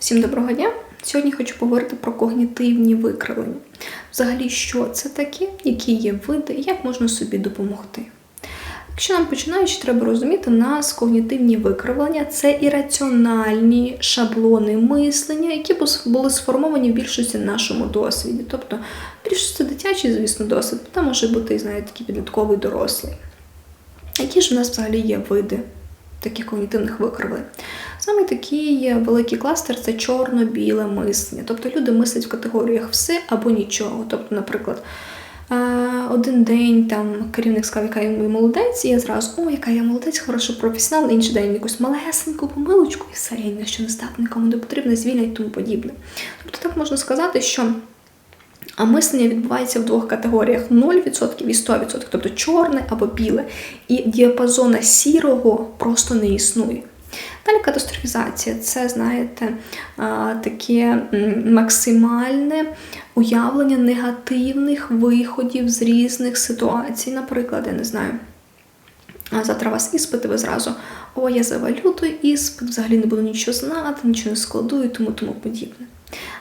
Всім доброго дня! Сьогодні хочу поговорити про когнітивні викривлення. Взагалі, що це таке, які є види і як можна собі допомогти. Якщо нам починаючи, треба розуміти, нас когнітивні викривлення це ірраціональні шаблони мислення, які були сформовані в більшості в нашому досвіді. Тобто, більшості дитячий, звісно, досвід, там може бути, знаєте, такий підлітковий дорослий. Які ж в нас взагалі є види таких когнітивних викривлень? Саме такий великий кластер це чорно-біле мислення. Тобто люди мислять в категоріях все або нічого. Тобто, наприклад, один день там керівник сказав, яка я молодець, і я зразу, о, яка я молодець, хороший професіонал, інший день якусь малесеньку помилочку, і все, я ні що не здатна, нікому не потрібно, звільнять і тому подібне. Тобто так можна сказати, що. А мислення відбувається в двох категоріях: 0% і 100%, тобто чорне або біле. І діапазона сірого просто не існує. Далі катастрофізація це, знаєте, таке максимальне уявлення негативних виходів з різних ситуацій. Наприклад, я не знаю. Завтра у вас іспити, ви зразу, о, я завалю той іспит, взагалі не буду нічого знати, нічого не складу і тому тому подібне.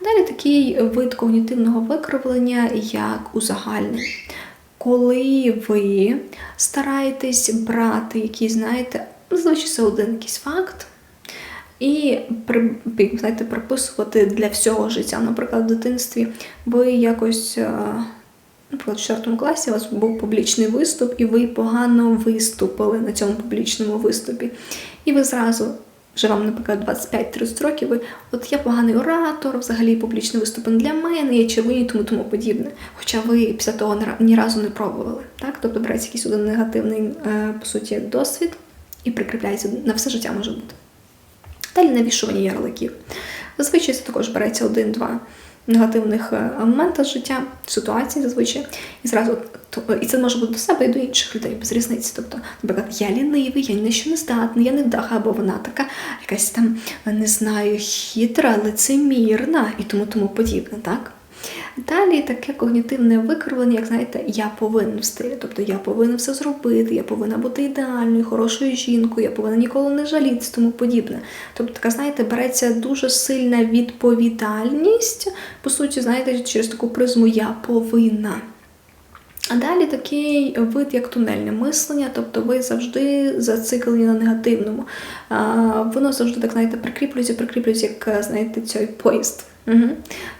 Далі такий вид когнітивного викривлення, як узагальнення. Коли ви стараєтесь брати якісь, знаєте, зазвичай один якийсь факт, і знаєте, приписувати для всього життя. Наприклад, в дитинстві ви якось. Наприклад, в 4 класі у вас був публічний виступ, і ви погано виступили на цьому публічному виступі. І ви зразу, вже вам, наприклад, 25-30 років, ви от я поганий оратор, взагалі публічний виступ не для мене, я червоні, тому тому подібне. Хоча ви після того ні разу не пробували. Так? Тобто береться якийсь один негативний, по суті, досвід і прикріпляється на все життя може бути. Далі навішування ярликів. Зазвичай це також береться один-два негативних моментів життя, ситуації зазвичай, і зразу і це може бути до себе і до інших людей без різниці. Тобто, наприклад, я лінивий, я ні що не здатний, я не вдаха, або вона така якась там, не знаю, хитра, лицемірна і тому тому подібне, так? Далі таке когнітивне викривлення, як знаєте, я повинен в стилі. Тобто я повинен все зробити, я повинна бути ідеальною, хорошою жінкою, я повинна ніколи не жалітися, тому подібне. Тобто, така, знаєте, береться дуже сильна відповідальність, по суті, знаєте, через таку призму я повинна. А далі такий вид, як тунельне мислення, тобто ви завжди зациклені на негативному. Воно завжди, так знаєте, прикріплюється, прикріплюється, як знаєте, цей поїзд. Угу.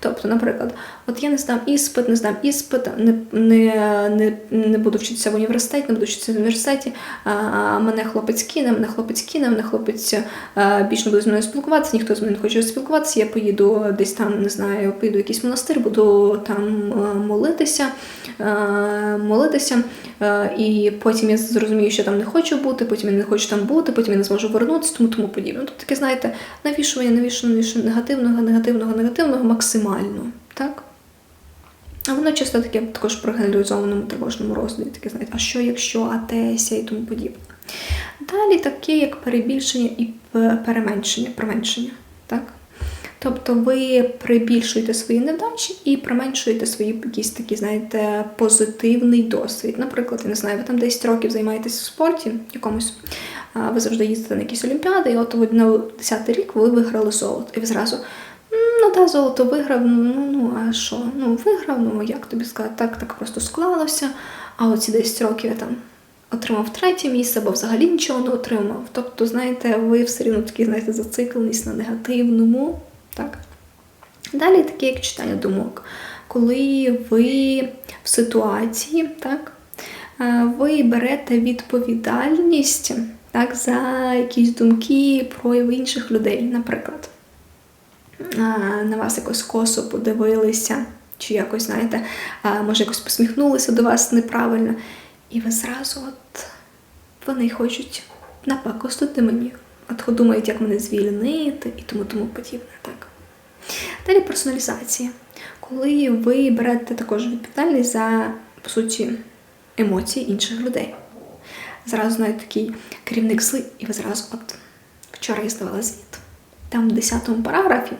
Тобто, наприклад, от я не здам іспит, не здам іспит, не не, не, не буду вчитися в університеті, не буду вчитися в університеті, а, мене хлопець кине, мене хлопець кине, мене хлопець а, більше не буде з мною спілкуватися, ніхто з мною не хоче спілкуватися, я поїду десь там, не знаю, поїду в якийсь монастир, буду там молитися, а, молитися, а, і потім я зрозумію, що там не хочу бути, потім я не хочу там бути, потім я не зможу вернутися, тому тому подібне. Тобто таке, знаєте, навішування, навішування, навішування негативного, негативного, негативного негативного максимально. так? А воно часто таке також про генералізованому тривожному розладі, таке, знаєте, а що, якщо, а теся і тому подібне. Далі таке, як перебільшення і переменшення, применшення. так? Тобто ви прибільшуєте свої невдачі і применшуєте свої якісь такі, знаєте, позитивний досвід. Наприклад, я не знаю, ви там 10 років займаєтесь в спорті якомусь, ви завжди їздите на якісь олімпіади, і от на 10-й рік ви виграли золото. І ви зразу Ну, та золото виграв, ну ну а що? Ну, виграв, ну як тобі сказати, так так просто склалося. А оці 10 років я там отримав третє місце, або взагалі нічого не отримав. Тобто, знаєте, ви все рівно такі, знаєте, зацикленість на негативному. так? Далі таке, як читання думок. Коли ви в ситуації, так, ви берете відповідальність так, за якісь думки, прояви інших людей, наприклад на вас якось косо подивилися, чи якось, знаєте, може, якось посміхнулися до вас неправильно. І ви зразу от вони хочуть напакостити мені. От думають, як мене звільнити і тому тому подібне. так. Далі персоналізація. Коли ви берете також відповідальність за, по суті, емоції інших людей. Зразу знаєте, такий керівник зли, і ви зразу, от вчора я здавала звіт. Там в 10 параграфі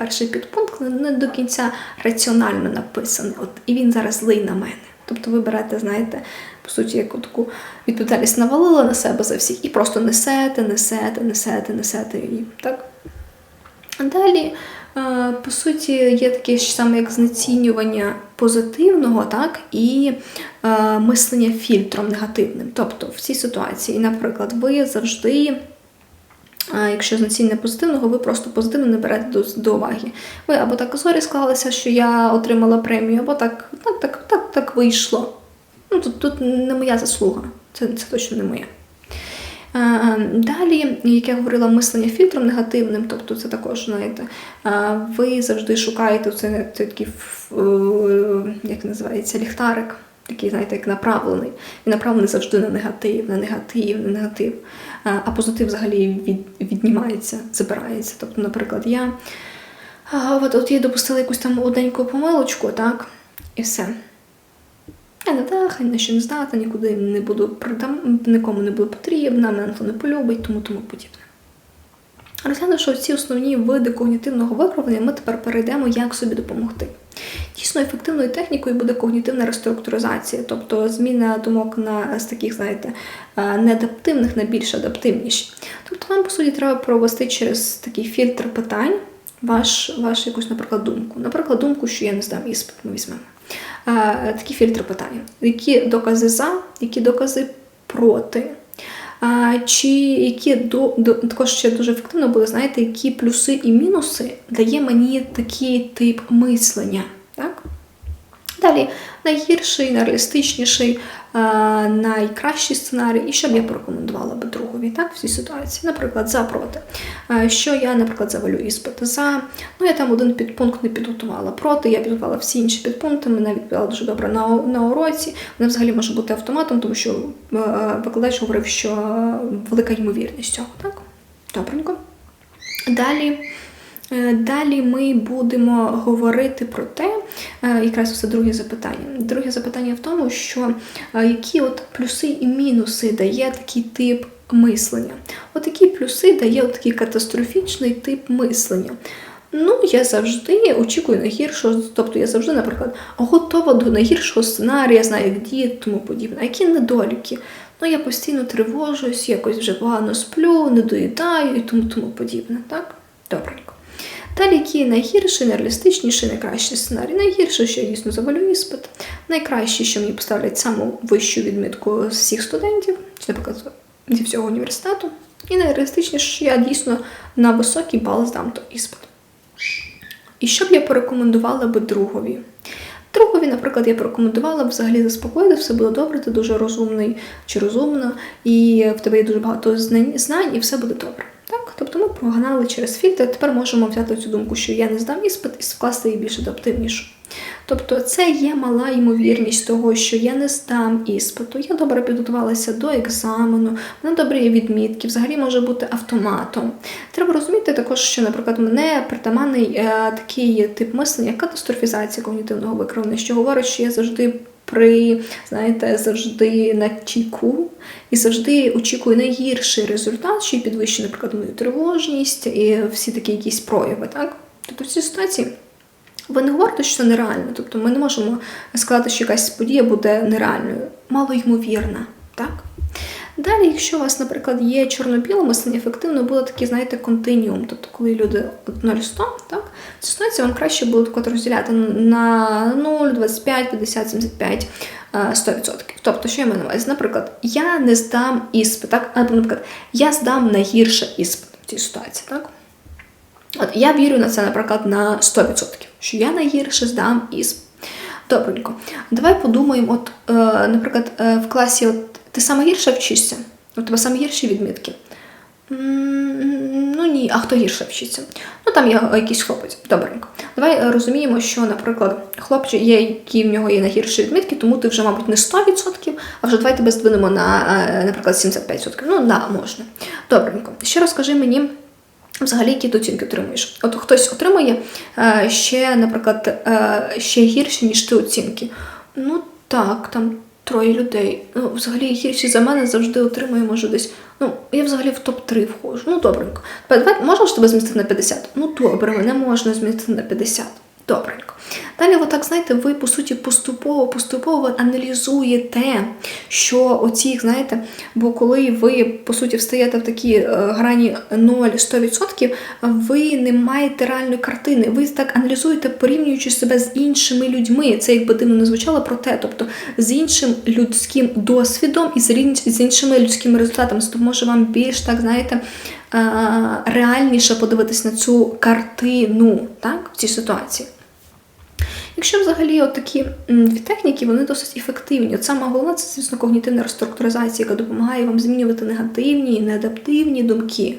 перший підпункт не до кінця раціонально написаний. От І він зараз злий на мене. Тобто ви берете, знаєте, по суті, яку таку відповідальність навалила на себе за всіх і просто несете, несете, несете, несете її. Так? Далі, е, по суті, є таке ж саме як знецінювання позитивного, так, і е, мислення фільтром негативним. Тобто в цій ситуації, наприклад, ви завжди. Е, Якщо знецінення позитивного, ви просто позитивно не берете до, до уваги. Ви або так зорі склалися, що я отримала премію, або так, так, так, так, так вийшло. Ну, тут, тут не моя заслуга, це, це точно не моя. Е, Далі, як я говорила, мислення фільтром негативним, тобто це також, знаєте, ви завжди шукаєте це, це такий, е, як називається, ліхтарик, такий, знаєте, як направлений. Він направлений завжди на негатив, на негатив, на негатив. А позитив взагалі від, віднімається, забирається. Тобто, наприклад, я от, от я допустила якусь там одненьку помилочку, так, і все. Я не та, хай на що не здата, нікуди не буду нікому не буду потрібна, мене не полюбить, тому тому подібне. Розглянувши ці основні види когнітивного виправлення, ми тепер перейдемо, як собі допомогти. Дійсно, ефективною технікою буде когнітивна реструктуризація, тобто зміна думок на з таких, знаєте, е, неадаптивних на більш адаптивніші. Тобто вам, по суті, треба провести через такий фільтр питань ваш, ваш якусь, наприклад, думку. Наприклад, думку, що я не здам іспит, ми візьмемо. Е, Такі фільтри питання. Які докази за, які докази проти. Чи які до, до також ще дуже ефективно буде, знаєте, які плюси і мінуси дає мені такий тип мислення. Далі найгірший, найреалістичніший, а, найкращий сценарій, і що б я порекомендувала би другові так, в цій ситуації. Наприклад, за проти. А, Що я, наприклад, завалю іспит за. Ну, я там один підпункт не підготувала. Проти, я підготувала всі інші підпункти, мене відповіла дуже добре на, на уроці. Вона взагалі може бути автоматом, тому що е, викладач говорив, що е, велика ймовірність цього. Так? Добренько. Далі. Е, Далі ми будемо говорити про те, е, якраз це друге запитання. Друге запитання в тому, що е, які от плюси і мінуси дає такий тип мислення. От які плюси дає от такий катастрофічний тип мислення. Ну, я завжди очікую найгіршого, тобто я завжди, наприклад, готова до найгіршого сценарія, знаю, як діяти, тому подібне. Які недоліки? Ну, я постійно тривожусь, якось вже погано сплю, не доїдаю і тому тому подібне. Так? Добренько. Далі, який найгірший, найреалістичніший, найкращий сценарій. Найгірше, що я дійсно завалю іспит. Найкраще, що мені поставлять саму вищу відмітку з всіх студентів, чи, наприклад, зі всього університету. І найреалістичніше, що я дійсно на високий бал здам той іспит. І що б я порекомендувала би другові? Другові, наприклад, я порекомендувала б взагалі заспокоїти, все буде добре, ти дуже розумний чи розумна, і в тебе є дуже багато знань і все буде добре. Тобто ми прогнали через фільтр, тепер можемо взяти цю думку, що я не здам іспит і вкласти її більш адаптивніше. Тобто це є мала ймовірність того, що я не здам іспиту, я добре підготувалася до екзамену, мене добрі відмітки, взагалі може бути автоматом. Треба розуміти також, що, наприклад, мене притаманний е, такий тип мислення, як катастрофізація когнітивного викривлення, що говорить, що я завжди при, знаєте, завжди на чіку і завжди очікую найгірший результат, що і підвищує, наприклад, мою тривожність і всі такі якісь прояви. Так? Тобто в цій ситуації ви не говорите, що це нереально. Тобто ми не можемо сказати, що якась подія буде нереальною, малоймовірна. Так? Далі, якщо у вас, наприклад, є чорно-біле мислення, ефективно буде такий, знаєте, континіум. Тобто, коли люди 0-100, так, в ситуації вам краще буде так розділяти на 0, 25, 50, 75, е, 100%. Тобто, що я маю на увазі? Наприклад, я не здам іспит, так? Або, наприклад, я здам найгірше іспит в цій ситуації, так? От я вірю на це, наприклад, на 100%, що я найгірше здам іспит. Добренько. Давай подумаємо, от, е, наприклад, е, в класі от, ти саме гірше вчишся? У тебе саме гірші відмітки? Ну ні, а хто гірше вчиться? Ну там є якийсь хлопець. Добренько. Давай е, розуміємо, що, наприклад, хлопчик є, які в нього є найгірші відмітки, тому ти вже, мабуть, не 100%, а вже давай тебе здвинемо на, е, наприклад, 75%. Ну, да, можна. Добренько. Ще розкажи мені. Взагалі, які ти оцінки отримуєш? От хтось отримує е, ще, наприклад, е, ще гірші, ніж ти оцінки. Ну так, там троє людей. Ну, взагалі гірші за мене завжди отримує, може, десь. Ну, я взагалі в топ-3 входжу. Ну, добренько. Можна ж тебе змістити на 50? Ну, добре, мене можна змістити на 50. Добренько. Далі, отак, знаєте, ви по суті поступово, поступово аналізуєте, що оці, знаєте, бо коли ви по суті встаєте в такі е, грані 0-100%, ви не маєте реальної картини. Ви так аналізуєте, порівнюючи себе з іншими людьми. Це якби дивно не звучало про те, тобто з іншим людським досвідом і з іншими людськими результатами. Тобто може вам більш так, знаєте. е, Реальніше подивитись на цю картину так, в цій ситуації. Якщо взагалі от такі дві техніки, вони досить ефективні. От саме головне це, звісно, когнітивна реструктуризація, яка допомагає вам змінювати негативні і неадаптивні думки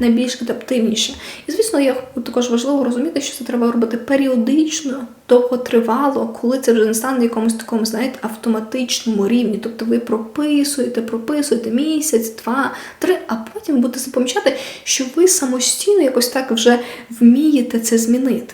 на більш адаптивніші. І, звісно, є також важливо розуміти, що це треба робити періодично, довготривало, коли це вже не стане на якомусь такому, знаєте, автоматичному рівні. Тобто ви прописуєте, прописуєте місяць, два, три, а потім будете помічати, що ви самостійно якось так вже вмієте це змінити.